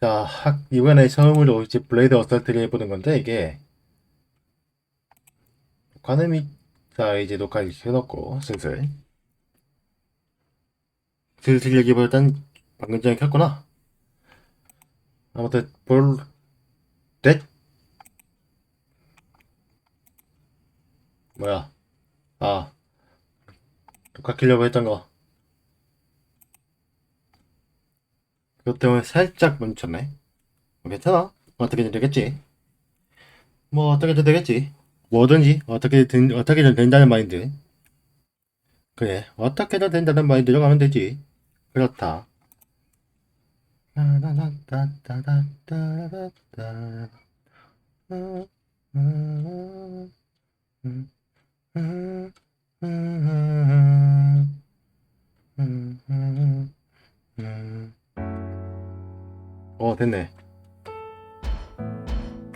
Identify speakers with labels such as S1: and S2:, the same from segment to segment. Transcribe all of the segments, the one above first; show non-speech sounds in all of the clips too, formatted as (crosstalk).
S1: 자, 학, 이번에 처음으로 이제 블레이드 어설트를 해보는 건데, 이게, 녹화는 미, 자, 이제 녹화 켜놓고, 슬슬. 슬슬 얘기보단 방금 전에 켰구나. 아무튼, 볼, 넷? 뭐야. 아, 녹화 켜려고 했던 거. 그것 때문에 살짝 멈췄네. 뭐 괜찮아. 어떻게든 되겠지. 뭐 어떻게든 되겠지. 뭐든지 어떻게든 어떻게든 된다는 마인드. 그래. 어떻게든 된다는 마인드로 가면 되지. 그렇다. 어, 됐네.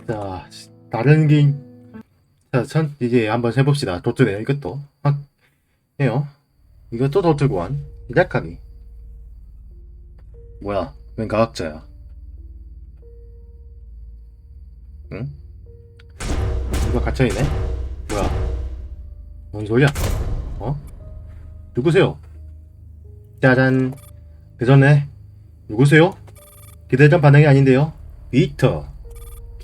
S1: 자, 다른 게, 자, 전, 이제 한번 해봅시다. 도트네요, 이것도. 아, 해요. 이것도 도트구한. 시작하기. 뭐야, 웬 과학자야. 응? 누가 갇혀있네? 뭐야. 뭔 소리야? 어? 누구세요? 짜잔. 그 전에, 누구세요? 기대했던 반응이 아닌데요. 위터,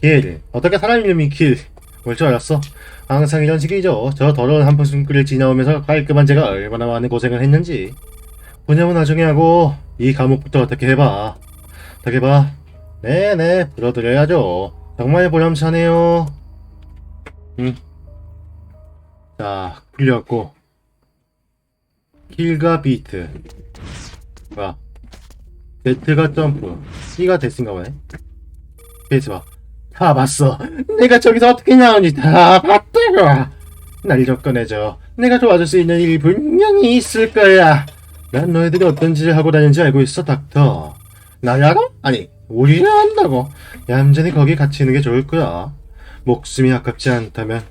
S1: 길, 어떻게 사람 이름이 길, 뭘줄 알았어? 항상 이런 식이죠. 저 더러운 한 포순길을 지나오면서 깔끔한 제가 얼마나 많은 고생을 했는지. 분양은 나중에 하고, 이 과목부터 어떻게 해봐. 어떻게 해봐. 네네, 불어드려야죠. 정말 보람차네요. 응. 자, 풀렸고. 킬과 비트. 봐. Z가 점프, C가 데스인가 보네. 베이스 봐. 다 봤어. 내가 저기서 어떻게 나오니 다 봤다고. 날 접근해줘. 내가 도와줄 수 있는 일이 분명히 있을 거야. 난 너희들이 어떤 짓을 하고 다니는지 알고 있어, 닥터. 알아? 아니, 우리를 안다고. 얌전히 거기 같이 있는 게 좋을 거야. 목숨이 아깝지 않다면.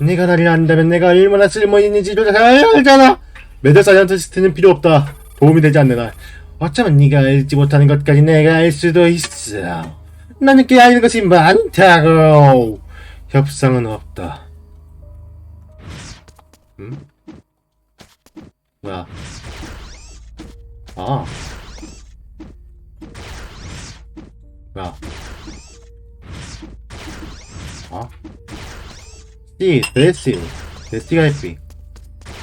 S1: 네가 나를 안다면 내가 얼마나 쓸모 있는지를 잘 알잖아. 매드 사이언티스트는 필요 없다. 도움이 되지 않는 한. 어쩌면 네가 알지 못하는 것까지 내가 알 수도 있어. 나는 꽤 아는 것이 많다고. 협상은 없다. 음? 뭐야? 아. 뭐야? 아? C, 데시. 데시가 했지.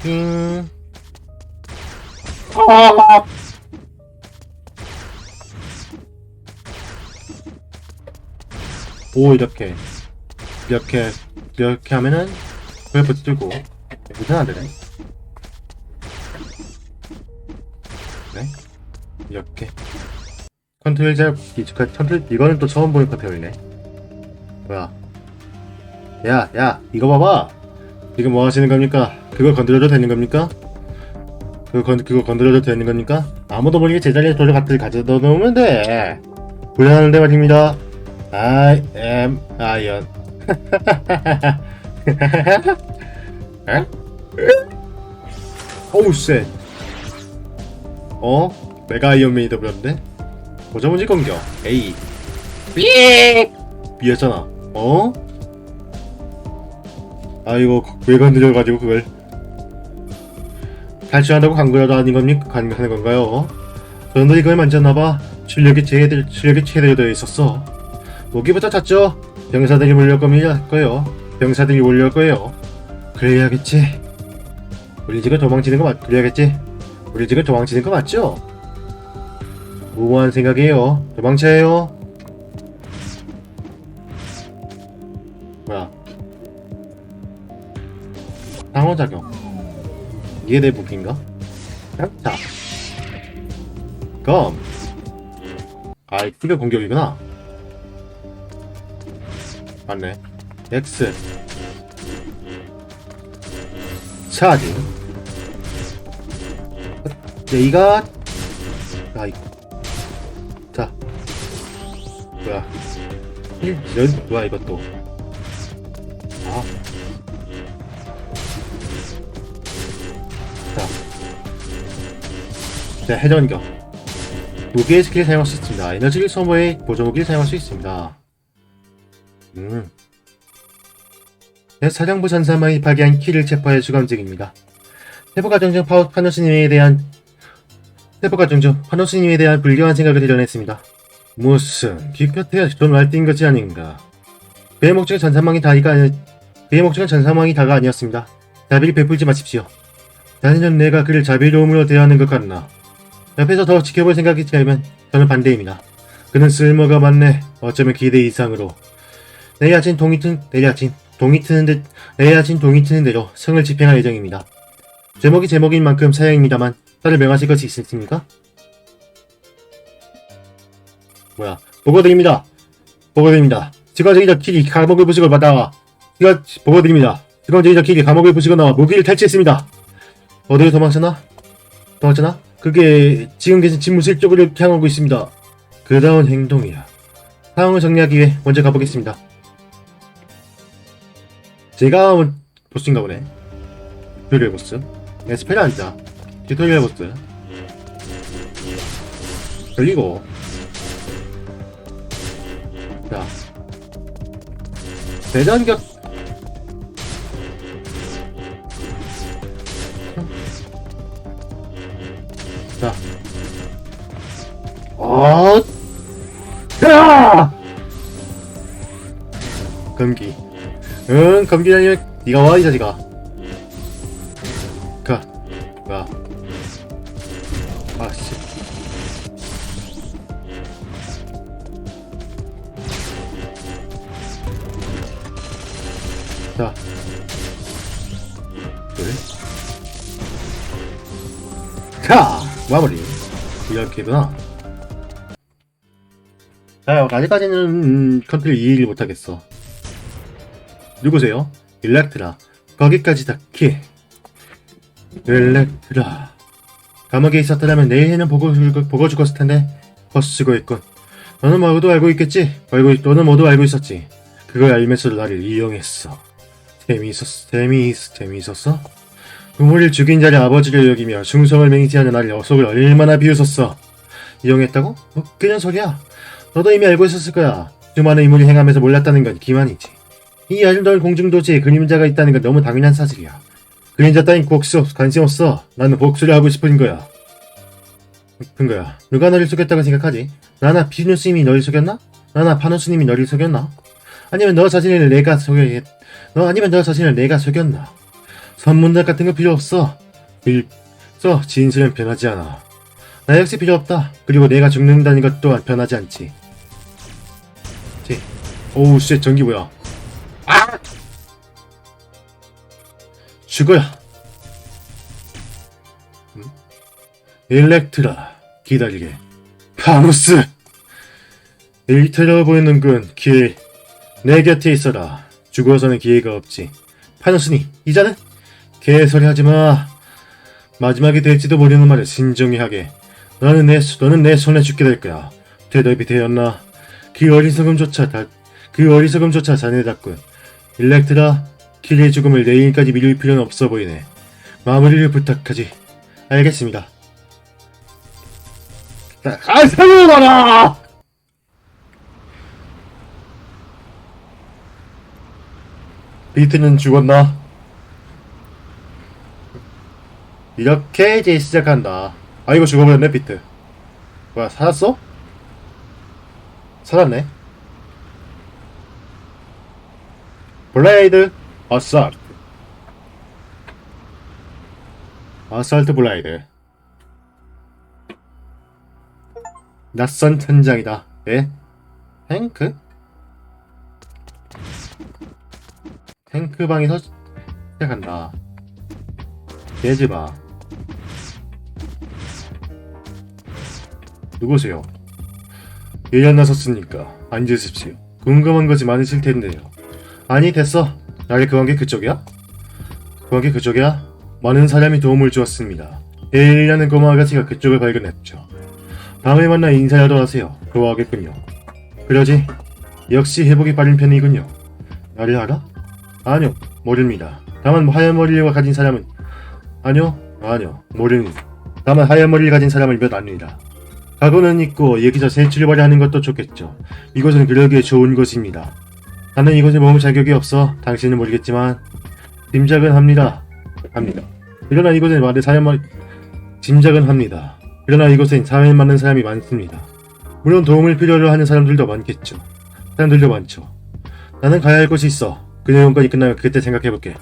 S1: 띵. 아! 오 이렇게. 이렇게 이렇게 하면은 왜 붙들고. 이상안 되네. 네. 이렇게. 컨트롤 잡기 컨트롤 이거는 또 처음 보는 컨트롤이네. 뭐야. 야야 이거 봐봐. 지금 뭐 하시는 겁니까? 그거 건드려도 되는 겁니까? 그거 건 그거 건드려도 되는 겁니까? 아무도 모르게 제자리에 돌려 갖다 가져다 놓으면 돼. 불안한데 말입니다 I am (laughs) iron. 에? 오우 쉣. 어? 메가 아이언맨이 되버렸는데? 고정문지 공격. A. 삐! B였잖아. 어? 아이고 왜 건드려가지고 그걸 탈출한다고 간거라도 아닌 겁니까? 하는 건가요? 저도 이걸 만졌나봐. 출력이 최대 출력이 최대로 되어 있었어. 무기부터 찾죠. 병사들이 몰려올 거예요. 병사들이 몰려올 거예요. 그래야겠지. 우리 지금 도망치는 거 맞, 그래야겠지. 우리 지금 도망치는 거 맞죠? 무모한 생각이에요. 도망쳐요. 뭐야? 상호작용. 이게 내 무기인가? 자. 검. 아, 이거 공격이구나. 맞네. X. 차지. J가 아 이거. 자. 뭐야. 1전 뭐야 이것도. 아. 자, 자 해전격 무기의 스킬을 사용할 수 있습니다. 에너지를 소모해 보조 무기를 사용할 수 있습니다. 음. 내 사령부 전사망이 발견한 키를 체포해 주감 중입니다. 중 파우 파노스님에 대한 세포가정 중 파노스님에 대한 불경한 생각을 드러냈습니다. 무슨 기껏해야 돈 말뛴 것이 아닌가. 그의 목적은 전사망이 다이가 아니 그의 목적은 전사망이 다가 아니었습니다. 자비를 베풀지 마십시오. 자네는 내가 그를 자비로움으로 대하는 것 같나. 옆에서 더 지켜볼 생각이라면 저는 반대입니다. 그는 쓸모가 많네. 어쩌면 기대 이상으로. 내일 아침 동이 튼 내일 아침 동이 트는 듯 내일 아침 동이 트는 대로 성을 집행할 예정입니다. 제목이 제목인 만큼 사양입니다만 따를 명하실 것이 있으십니까? 뭐야? 보고드립니다. 보고드립니다. 길이 감옥을 부수고 받아. 직원 보고드립니다. 길이 감옥을 나와 무기를 탈취했습니다. 어디로 도망쳤나? 도망쳤나? 그게 지금 계신 집무실 쪽으로 향하고 있습니다. 그다운 행동이야. 상황을 정리하기 위해 먼저 가보겠습니다. 제가 온 보스인가 보네. 튜토리얼 보스. 에스페란자 튜토리얼 보스. 그리고 자 대전격 자 어, 야! 검기. 응, 아니면 네가 와, 이 자식아. 가, 가. 아, 씨. 자. 둘. 자, 마무리. 이렇게구나. 자, 아직까지는 음, 컨트롤 이해를 못하겠어. 누구세요? 일렉트라. 거기까지 다 키. 일렉트라. 감옥에 있었더라면 내일에는 보고, 죽- 보고 죽었을 텐데 헛쓰고 있군. 너는 모두 알고 있겠지? 알고, 있- 너는 모두 알고 있었지. 그걸 알면서 나를 이용했어. 재미있었어? 재미있, 재미있었어? 부모를 죽인 자를 아버지를 여기며 충성을 맹세하는 나를 속을 얼마나 비웃었어. 이용했다고? 뭐, 그냥 소리야. 너도 이미 알고 있었을 거야. 수많은 인물이 행하면서 몰랐다는 건 기만이지. 이 아름다운 공중도시에 그림자가 있다는 건 너무 당연한 사실이야. 그림자 따윈 곡수 없, 관심 없어. 나는 복수를 하고 싶은 거야. 싶은 거야. 누가 너를 속였다고 생각하지? 나나 피누스님이 너를 속였나? 나나 파누스님이 너를 속였나? 아니면 너 자신을 내가 속였, 너 아니면 너 자신을 내가 속였나? 선문답 같은 거 필요 없어. 일써 진실은 변하지 않아. 나 역시 필요 없다. 그리고 내가 죽는다는 것 또한 변하지 않지. 지. 오우 쉣 전기 뭐야? 아! 죽어야. 음? 일렉트라 기다리게. 파무스. 일테러 보이는군 길. 내 곁에 있어라. 죽어서는 기회가 없지. 파누스니 이자는 개소리 하지 마. 마지막이 될지도 모르는 말을 신중히 하게. 너는 내, 수- 너는 내 손에 죽게 될 거야. 대답이 되었나? 그 어리석음조차 다, 그 어리석음조차 자네답군. 일렉트라, 키리의 죽음을 내일까지 미룰 필요는 없어 보이네. 마무리를 부탁하지. 알겠습니다. 아, 살려봐라! 비트는 죽었나? 이렇게 이제 시작한다. 아 이거 죽어버렸네 비트. 뭐야 살았어? 살았네. 블레이드 어설트. 어설트 블레이드. 낯선 천장이다. 예? 탱크? 탱크방에서 시작한다. 예지마. 누구세요? 예약 나섰으니까 앉으십시오. 궁금한 것이 많으실 텐데요. 아니 됐어. 나의 그 관계 그쪽이야? 그 관계 그쪽이야? 많은 사람이 도움을 주었습니다. 에일이라는 꼬마 아가씨가 그쪽을 발견했죠. 다음에 만나 인사라도 하세요. 좋아하겠군요. 그러지. 역시 회복이 빠른 편이군요. 나를 알아? 아니요, 모릅니다. 다만 하얀 머리를 가진 사람은 아니요, 아니요, 모릅니다. 다만 하얀 머리를 가진 사람을 몇 압니다. 각오는 있고 여기서 세출발이 하는 것도 좋겠죠. 이곳은 그러기에 좋은 곳입니다. 나는 이곳에 머물 자격이 없어 당신은 모르겠지만 짐작은 합니다. 합니다. 그러나 이곳엔 말에 사람 말 짐작은 합니다. 그러나 이곳엔 사회 많은 사람이 많습니다. 물론 도움을 필요로 하는 사람들도 많겠죠. 사람들도 많죠. 나는 가야 할 곳이 있어. 그 내용까지 끝나면 그때 생각해볼게.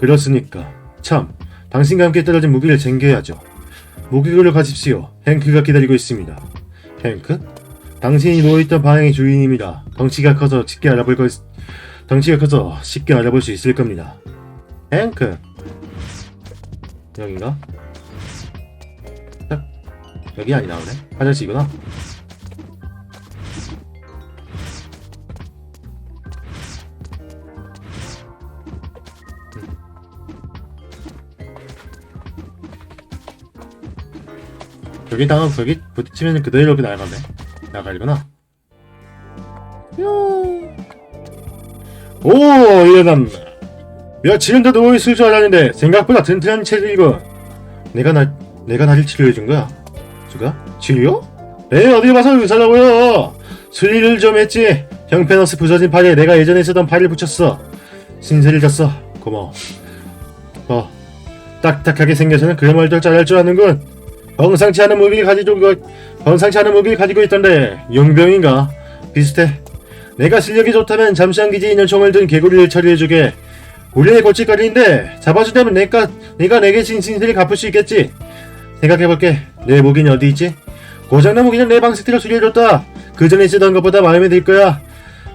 S1: 그렇으니까 참 당신과 함께 떨어진 무기를 챙겨야죠. 무기를 가십시오. 행크가 기다리고 있습니다. 행크? 당신이 누워있던 방향의 주인입니다. 덩치가 커서 쉽게 알아볼 것, 덩치가 커서 쉽게 알아볼 수 있을 겁니다. 행크. 여긴가? 딱, 여기 아니라 그래? 화장실이구나. 여기 당한 벽이 부딪히면 그대로 여기 나가네. 나가려구나. 뿅. 오, 일어났네. 며칠은 더 누워 있을 줄 알았는데 생각보다 튼튼한 체질이군. 내가 나, 내가 나를 치료해 준 거야. 누가? 치료? 에 어디 봐서 의사라고요. 수리를 좀 했지. 형편없이 부서진 팔에 내가 예전에 쓰던 팔을 붙였어. 신세를 졌어. 고마워. 어, 딱딱하게 생겨서는 그런 말도 잘할 줄 아는군. 범상치 않은 무기를 가지고 범상치 않은 무기를 가지고 있던데 용병인가 비슷해. 내가 실력이 좋다면 잠시한 기지 있는 총을 든 개구리를 처리해주게. 우리의 골칫거리인데 잡아주려면 내가 내가 내게 진 신세를 갚을 수 있겠지. 생각해볼게. 내 무기는 어디 있지? 고장난 무기는 내 방스티로 수리해줬다. 그 전에 쓰던 것보다 마음에 들 거야.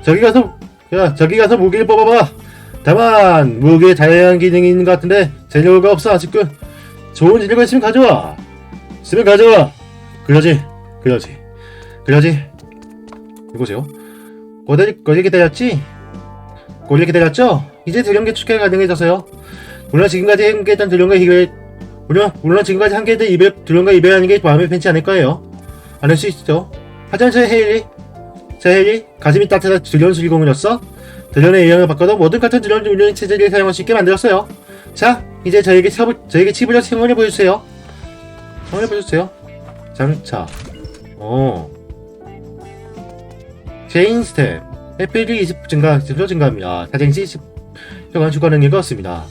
S1: 저기 가서 야 저기 가서 무기를 뽑아봐. 다만 무기에 다양한 기능이 있는 것 같은데 재료가 없어 아직은. 좋은 재료가 있으면 가져와. 있으면 가져와. 그러지, 그러지, 그러지. 이보세요. 꼬리 꼬리 기다렸지? 꼬리 기다렸죠? 이제 드령계 축제가 가능해져서요. 물론 지금까지 함께했던 드령과 이별, 물론 물론 지금까지 함께했던 이별 드령과 이별하는 게 마음에 편치 않을 거예요. 않을 수 있죠. 하지만 저 헤일리, 저 헤일리 가슴이 따뜻한 드령 수리공이었어. 드령의 의향을 바꿔도 모든 같은 드령 운영 체제를 사용할 수 있게 만들었어요. 자, 이제 저에게 첩을, 저에게 칩을 생활해 보여주세요. 생활해 보여주세요. 장차. 어. 체인 스텝. 해필이 20 증가, 10표 증가합니다. 사정시 10표간 추가 능력이 없습니다.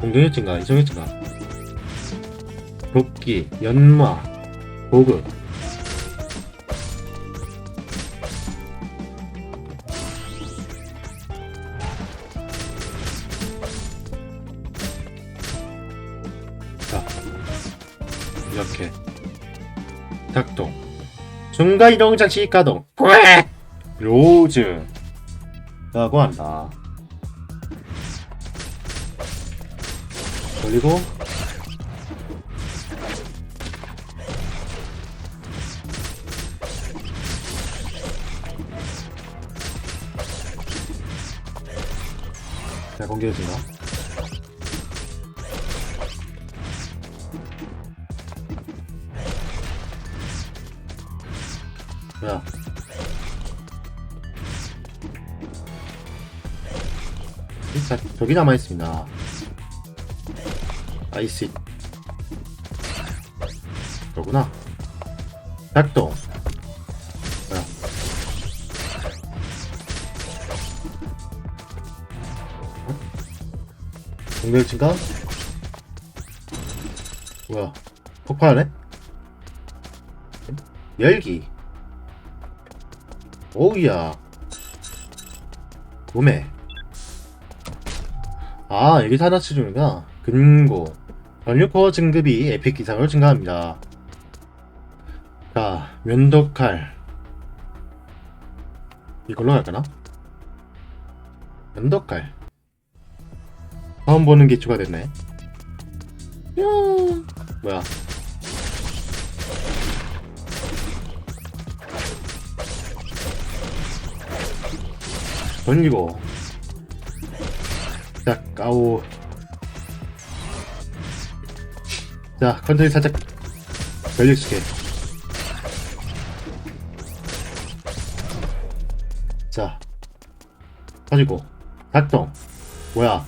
S1: 공격력 증가, 이성력 증가. 도끼, 연마, 보급. 이렇게. 작동. 중간 이동 장치 가동. 꽥! 로즈. 라고 한다. 그리고 자 공개해주나? 자, 저기 남아있습니다. 아이스. 그거구나. 작동. 뭐야? 어? 뭐야? 폭발하네? 열기. 오우야. 구매. 아, 여기서 하나씩 주는구나. 금고. 전류코어 증급이 에픽 이상으로 증가합니다. 자, 면도칼. 이걸로 할까나? 면도칼. 처음 보는 게 추가됐네. 뿅. 뭐야? 던지고. 자, 까오. 자, 컨트롤 살짝 변력시켜. 자, 터지고. 작동. 뭐야?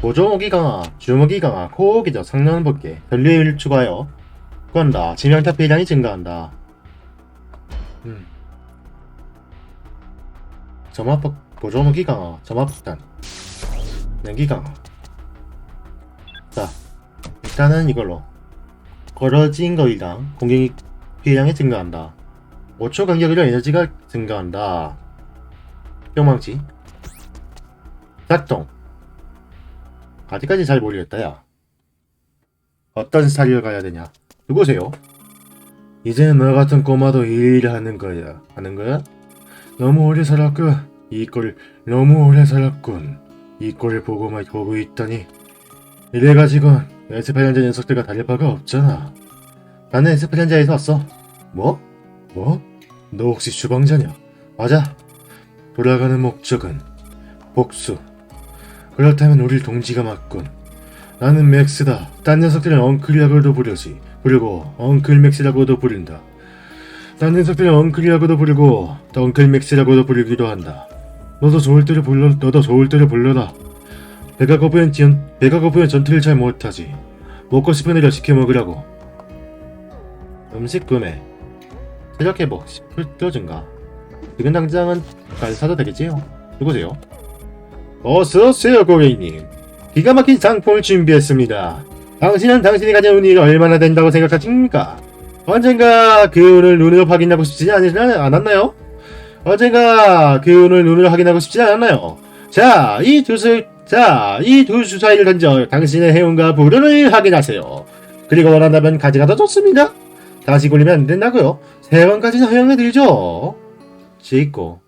S1: 보조목이 강화, 주먹이 강화, 코어 기적, 상단 볼게, 전류율 추가요. 확보한다. 치명타 피해량이 증가한다. 음. 점화폭, 보조무기 강화, 점화폭탄. 냉기 강화. 자, 일단은 이걸로. 걸어진 거리당 공격이 피해량이 증가한다. 5초 간격으로 에너지가 증가한다. 뿅망치. 작동. 아직까지 잘 모르겠다, 야. 어떤 스타일을 가야 되냐? 누구세요? 이제는 너 같은 꼬마도 일을 하는 거야. 하는 거야? 너무 오래 살았고, 이꼴 너무 오래 살았군. 이 꼴을 보고만 보고 있다니. 이래가지고 에스페란자 녀석들과 다를 바가 없잖아. 나는 에스페란자에서 왔어. 뭐? 뭐? 너 혹시 주방자냐? 맞아. 돌아가는 목적은 복수. 그렇다면 우릴 동지가 맞군. 나는 맥스다. 딴 녀석들은 엉클이라고도 부르지. 부르고 엉클 맥스라고도 부른다. 딴 녀석들은 엉클이라고도 부르고 덩클 맥스라고도 부르기도 한다. 너도 좋을 때를 불러, 너도 좋을 때를 불러라. 배가 고프면 전, 배가 고프면 전투를 잘 못하지. 먹고 싶은 애를 시켜 먹으라고. 음식 구매. 체력 회복 10% 증가. 지금 당장은 안 사도 되겠지요? 누구세요? 어서오세요 고객님. 기가 막힌 상품을 준비했습니다. 당신은 당신이 가진 운이 얼마나 된다고 생각하십니까? 언젠가 그 운을 눈으로 확인하고 싶지 않- 않았나요? 언젠가 그 운을 눈으로 확인하고 싶지 않았나요? 자, 이 두 수, 자, 이 두 주사위를 던져 당신의 해운과 불운을 확인하세요. 그리고 원한다면 가져가도 좋습니다. 다시 굴리면 안 된다고요. 세 번까지는 허용해드리죠. 지있고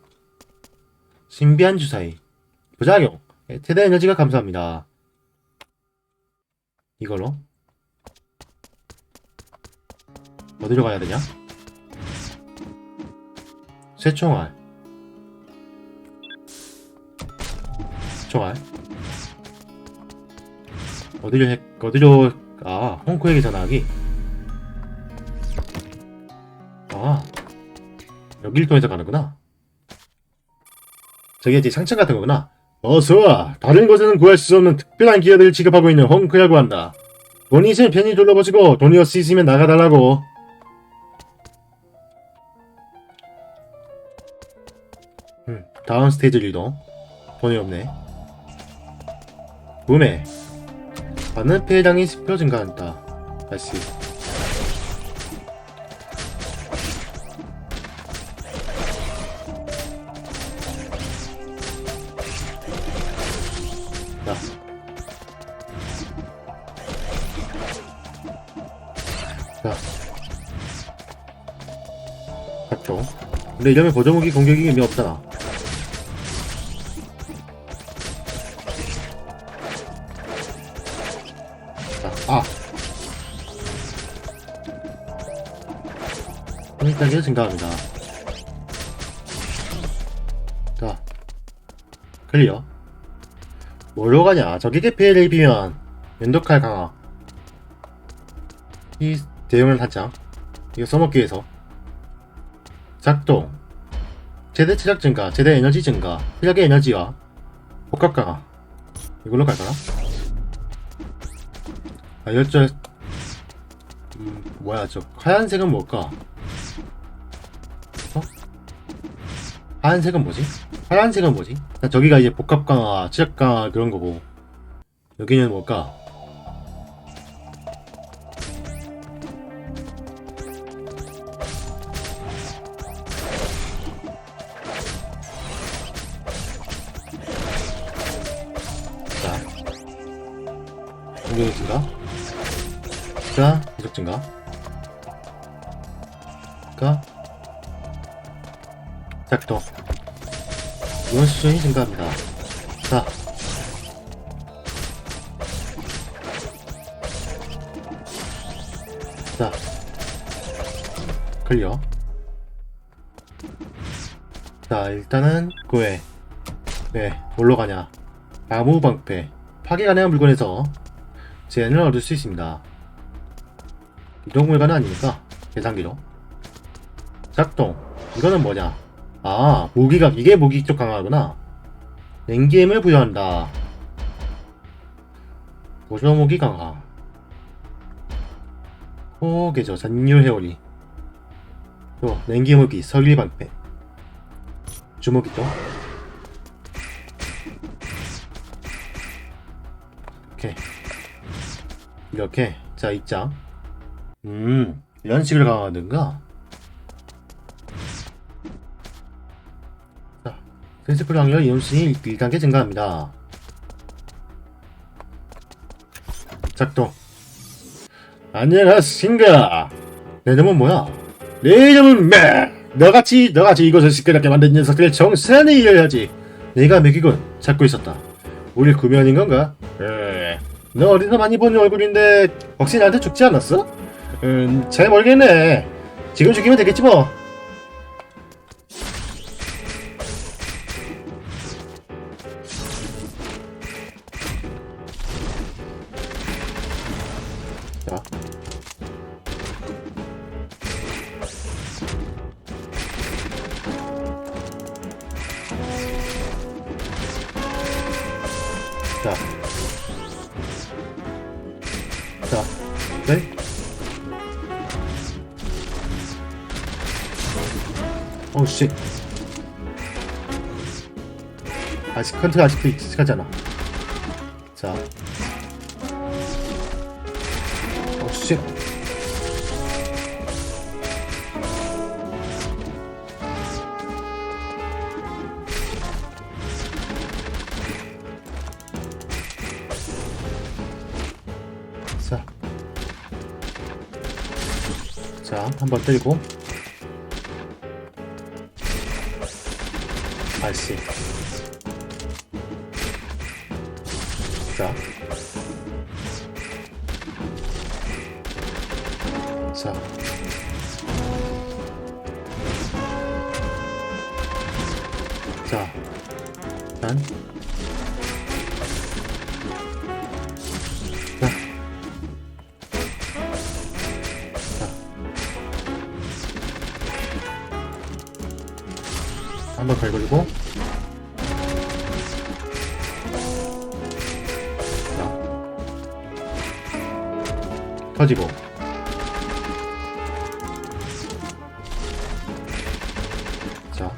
S1: 신비한 주사위 부작용 최대 에너지가 감소합니다. 이걸로 어디로 가야 되냐? 쇠총알. 총알. 어디로 해, 어디로 아 홍코에게 전화하기? 아 여기를 통해서 가는구나. 저게 이제 상처 같은 거구나. 어서와. 다른 곳에는 구할 수 없는 특별한 기어들을 취급하고 있는 헝크라고 한다. 돈이 있으면 편히 둘러보시고 돈이 없으시면 나가달라고 다음 스테이지로 이동 돈이 없네. 구매 받는 피해량이 10% 증가한다. 다시. 근데 이러면 보조무기 공격이 의미 없잖아. 증가합니다. 자. 클리어. 뭐로 가냐? 적에게 피해를 입히면 면도칼 강화. 이 대용을 한장. 이거 써먹기 위해서. 작동. 최대 체력 증가, 최대 에너지 증가, 체력의 에너지와 복합 강화. 이걸로 갈까나? 아, 열절. 음, 뭐야, 저 하얀색은 뭘까? 하얀색은 뭐지? 파란색은 뭐지? 자, 저기가 이제 복합 강화, 치력 강화 그런 거고 여기는 뭘까? 자, 공격 증가. 자, 계속 증가. 가. 작동. 이원 수준이 증가합니다. 자. 자. 클리어. 자, 일단은 구해. 네, 뭘로 가냐? 나무 방패. 파괴 가능한 물건에서 제한을 얻을 수 있습니다. 이동 물건은 아니니까 계산기로. 작동. 이거는 뭐냐? 아, 무기가, 이게 무기 쪽 강화구나. 냉기엠을 부여한다. 보조 무기 강화. 포개저 잔류 회오리. 또 냉기무기 설리 방패. 주먹이 또. 이렇게 이렇게. 자 입장. 음 연식을 강화하든가 자 센스풀 확률 이용시 1단계 증가합니다. 작동. 안녕하신가. 내 이름은 뭐야? 내 이름은 매. 너같이 너같이 이것을 시끄럽게 만든 녀석들 정산히 이어야지. 내가 먹이군. 찾고 있었다. 우리 구면인 건가? 에, 너 어디서 많이 본 얼굴인데 혹시 나한테 죽지 않았어? 음, 잘 모르겠네. 지금 죽이면 되겠지 뭐 컨트가 아직도 익숙하잖아. 자. 어, 씨. 자. 자, 한번 때리고. 아씨. 자. 자. 자. 난. 자. 자. 한번 자. 터지고 자.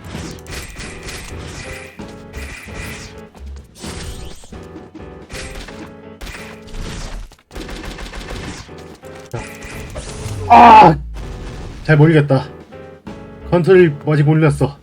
S1: 자. 아! 잘 모르겠다. 컨트롤이 아직 몰랐어.